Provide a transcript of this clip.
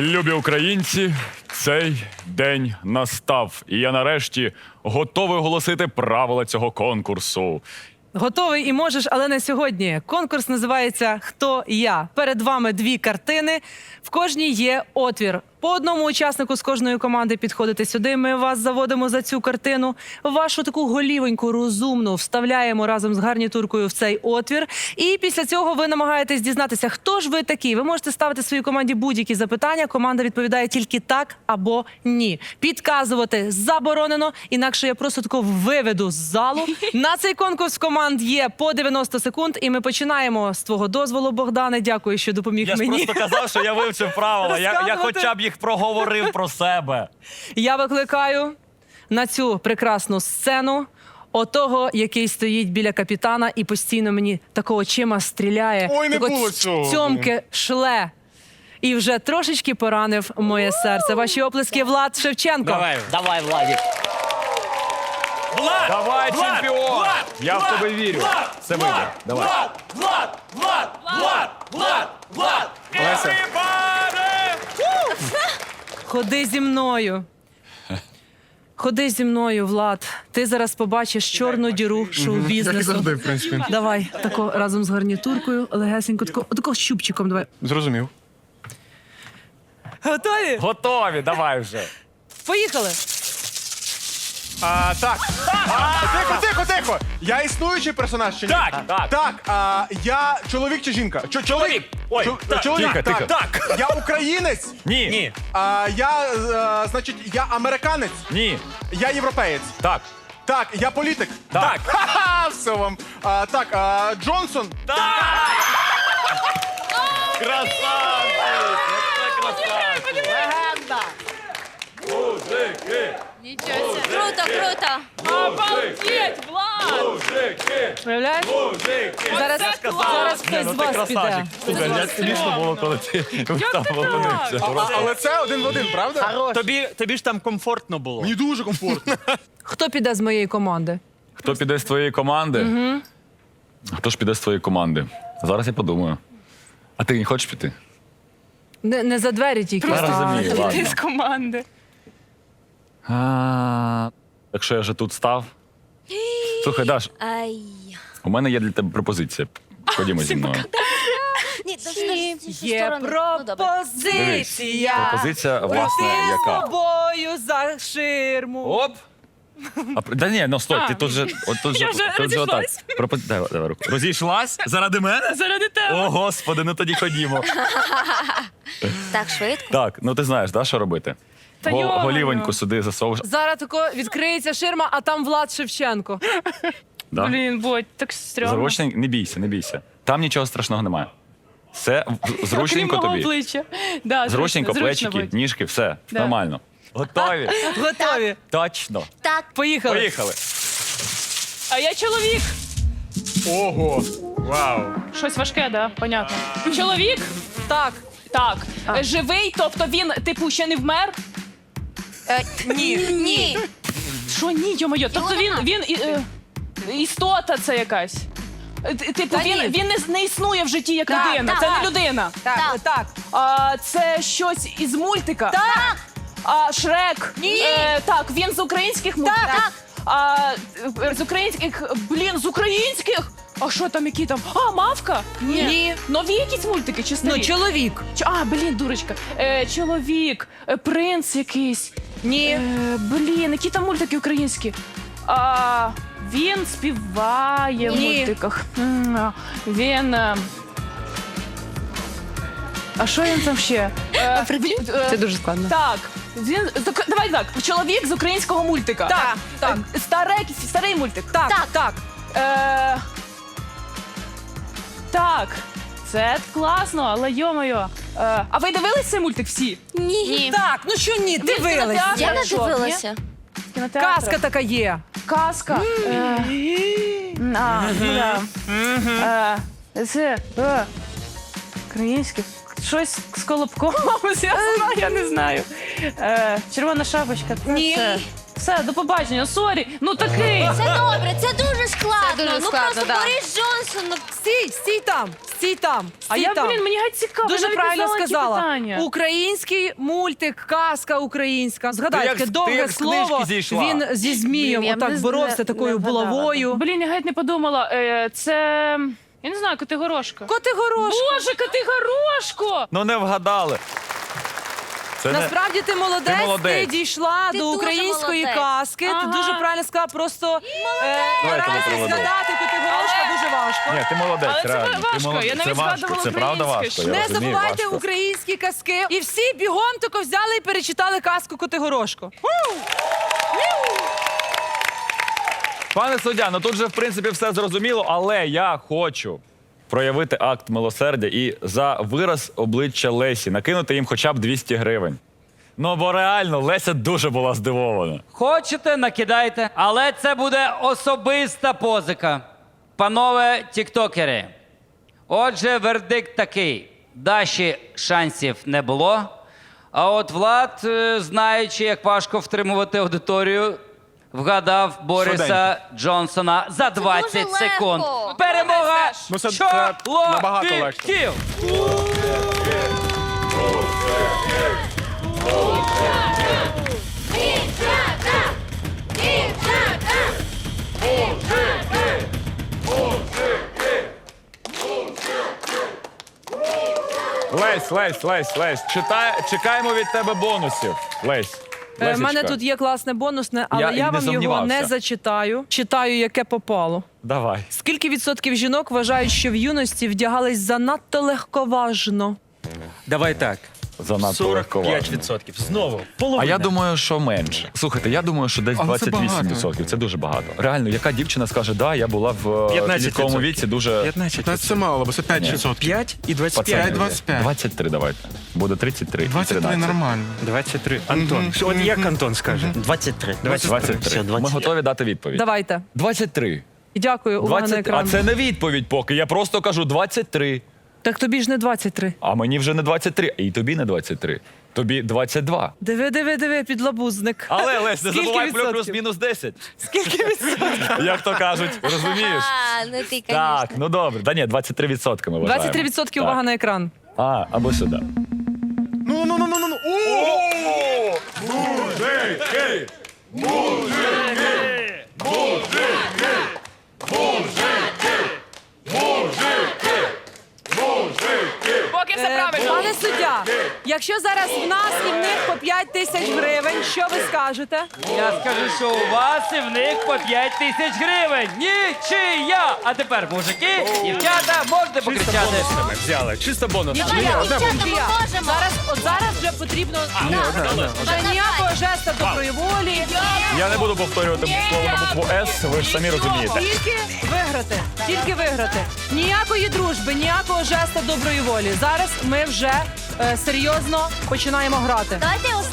Любі українці, цей день настав, і я нарешті готовий оголосити правила цього конкурсу. Готовий і можеш, але не сьогодні. Конкурс називається Хто я. Перед вами дві картини. В кожній є отвір. По одному учаснику з кожної команди підходите сюди. Ми вас заводимо за цю картину. Вашу таку голівеньку, розумну вставляємо разом з гарнітуркою в цей отвір. І після цього ви намагаєтесь дізнатися, хто ж ви такі. Ви можете ставити своїй команді будь-які запитання. Команда відповідає тільки так або ні. Підказувати заборонено, інакше я просто тако виведу з залу. На цей конкурс команд є по 90 секунд, і ми починаємо з твого дозволу, Богдане. Дякую, що допоміг Я мені. просто казав, що я вивчив правила. Я, я хоча б їх проговорив про себе. Я викликаю на цю прекрасну сцену отого, який стоїть біля капітана і постійно мені такого очима стріляє. Ой, не було цього. Цьомки шле. І вже трошечки поранив моє серце. Ваші оплески Влад Шевченко. давай, Давай, Владик. Влад! Давай, Влад! чемпіон! Влад! Я в тебе вірю. Влад! Це вийде. Влад! Давай. Влад! Влад! Влад! Влад! Влад! Влад! Леся. Everybody! Ходи зі мною. Ходи зі мною, Влад. Ти зараз побачиш чорну діру Як шоу-бізнесу. завжди, в принципі. Давай, тако разом з гарнітуркою, легесенько, тако, тако щупчиком. Давай. Зрозумів. Готові? Готові, давай вже. Поїхали. А, так. А, тихо, тихо, тихо. Я існуючий персонаж чи ні? Так, так. Так, а, я чоловік чи жінка? Чо- Чоловік. Ой, Чо- так, чоловік, тихо, так. тихо. Так. Я українець. Ні. Ні. А, я, е, значить, я американець. Ні. Я європеєць. Так. Так, я політик. Так. Ха-ха, все вам. А, так, а, Джонсон. Красавчик! Це Нічого себе. Круто, круто. Обалдеть, Влад! Уявляєш? Зараз, зараз хтось з вас піде. Слухай, як смішно було, коли ти там опинився. Але це один в один, правда? Тобі, тобі ж там комфортно було. Мені дуже комфортно. Хто піде з моєї команди? Хто піде з твоєї команди? Хто ж піде з твоєї команди? Зараз я подумаю. А ти не хочеш піти? Не, не за двері тільки. Я розумію, ладно. з команди. А, Якщо я вже тут став. Слухай, Даш, Ай. у мене є для тебе пропозиція. Ходімо зі мною. Ні, в цю Є. Ну, добре. пропозиція. Пропозиція, власне, з яка? тобою за ширму. Оп! А, да ні, ну стой, ти тут же, от тут же, Я вже тут же отак. розійшлась. Пропози- Давай, давай руку. Розійшлась? Заради мене? Заради тебе. О, господи, ну тоді ходімо. Так, швидко. Так, ну ти знаєш, да, що робити? Та Го- йо-моє. голівоньку сюди засовуєш. Зараз тако відкриється ширма, а там Влад Шевченко. Да? Блін, Бодь, так стрьомно. Зручненько, не бійся, не бійся. Там нічого страшного немає. Все в- зручненько Окрім мого тобі. обличчя. Да, Зручненько, зручно, плечики, Бодь. ніжки, все Да. нормально. Готові? Готові. Точно. Так, Поїхали. Поїхали. А я чоловік. Ого. Вау. Щось важке, да, понятно. Чоловік? Так. Так. Е, Живий, тобто він, типу, ще не вмер? Е, ні. ні. Що ні, йо-моє? Тобто він, він і- е, істота це якась. Е, т- Типу, Та він, ні. він не, не існує в житті як Так, людина. так. Це не людина. Так, Так. так. А, це щось із мультика. Так. А, Шрек. Ні. Е, так, він з українських мультиків. Так. А, е, з українських. Блін, з українських. А що там, які там? А, мавка? Ні. Нові якісь мультики чи старі? Ну, чоловік. Ч- А, блін, дурочка. Е, чоловік, е, принц якийсь. Ні. Е, блін, які там мультики українські? А, він співає в Ні. мультиках. М, а, Він. е, А що він там ще? Е, е, Це дуже складно. Так. Він, так, давай так. Чоловік з українського мультика. Так, так. Е, Старий, старий мультик. Так, Так. так. Е, так. Це класно, але йо-моє. Е, а ви дивились цей мультик всі? Ні. Так, ну що ні, дивились. кінотеатру. Я не дивилася. Кінотеатр? Казка така є. Казка. Е, а, ну да. Е, Це е, українське. Щось з колобком, я я не знаю. Е, Червона шапочка. Це, Ні. Це, Все, до побачення. Сорі. Ну такий. Це добре, це дуже складно. Це дуже ну просто да. Борис Джонсон. Ну, Стій, стій там, стій там. А я, там. блін, мені геть цікаво. Дуже я навіть не правильно знала, які сказала. питання. Український мультик, казка українська. Ти як з- ти довге як з книжки слово. зійшла. Він зі змієм Блін, я б отак не боровся такою не булавою. Блін, я геть не подумала. Е, це. Я не знаю, Котигорошка. Котигорошко. Боже, Котигорошко! Ну не вгадали. Це не... Насправді ти молодець, Ти ти, молодець. дійшла Ти до дуже української молодець. казки. Ага. Ти дуже правильно сказала, просто е, Давай я тебе згадати Котигорошка дуже важко. Ні, ти молодець, Але це реально. важко, Ти молодець. я навіть це важко, згадувала це правда важко. я Не розумію, забувайте важко. українські казки. І всі бігом тако взяли і перечитали казку Котигорошко. Пане суддя, ну тут же в принципі все зрозуміло, але я хочу проявити акт милосердя і за вираз обличчя Лесі накинути їм хоча б 200 гривень. Ну бо реально Леся дуже була здивована. Хочете, накидайте, але це буде особиста позика. Панове тіктокери. Отже, вердикт такий: Даші шансів не було. А от Влад, е, знаючи, як важко втримувати аудиторію, вгадав Бориса Джонсона за 20 дуже легко. секунд. Ну, це- це набагато легше. чоловіків! Лесь, Лесь, Лесь, Лесь, читай, чекаємо від тебе бонусів. Лесь. У Е, мене тут є класне бонусне, але Я я, і не вам його сумнівався. не зачитаю. Читаю, яке попало. Давай. Скільки відсотків жінок вважають, що в юності вдягались занадто легковажно? Давай так. Занадто легковажно. 45%. Знову. Половина. А я думаю, що менше. Слухайте, я думаю, що десь Але це 28%. Це, дуже багато. Реально, яка дівчина скаже, да, я була в е, 15%. підлітковому віці дуже 15. Та це мало, бо це 5%. 5 і 25. Пацани, 25. 23 давайте. Буде 33. 23 13. нормально. 23. Антон. От як Антон скаже? 23. 23. Все, Ми 23. готові дати відповідь. Давайте. 23. І дякую, увага на 20... екран. А це не відповідь поки. Я просто кажу 23. Так тобі ж не 23. А мені вже не 23. І тобі не 23. Тобі 22. Диви, диви, диви, підлабузник. Але Лесь, не Скільки забувай відсотків? плюс-мінус 10. Скільки відсотків? Як то кажуть, розумієш? А, ну ти, Так, ну добре. Та ні, 23 відсотки ми вважаємо. 23% увага на екран. А, або сюди. Ну, ну, ну, ну, ну, ну. О! Поки все Е, правильно. Пане суддя, якщо зараз в нас і в них по 5 тисяч гривень, що ви скажете? Я скажу, що у вас і в них по 5 тисяч гривень. Нічия! А тепер, мужики, дівчата, можете покричати. Ми взяли. Чисто бонус. Давай, дівчата, ми можемо. Зараз, от зараз потрібно вже ніякого жеста доброї волі. Я не буду повторювати слово на букву С, ви ж самі розумієте. Тільки виграти, тільки виграти. Ніякої дружби, ніякого жеста доброї волі. Зараз ми вже е, серйозно починаємо грати. Давайте ось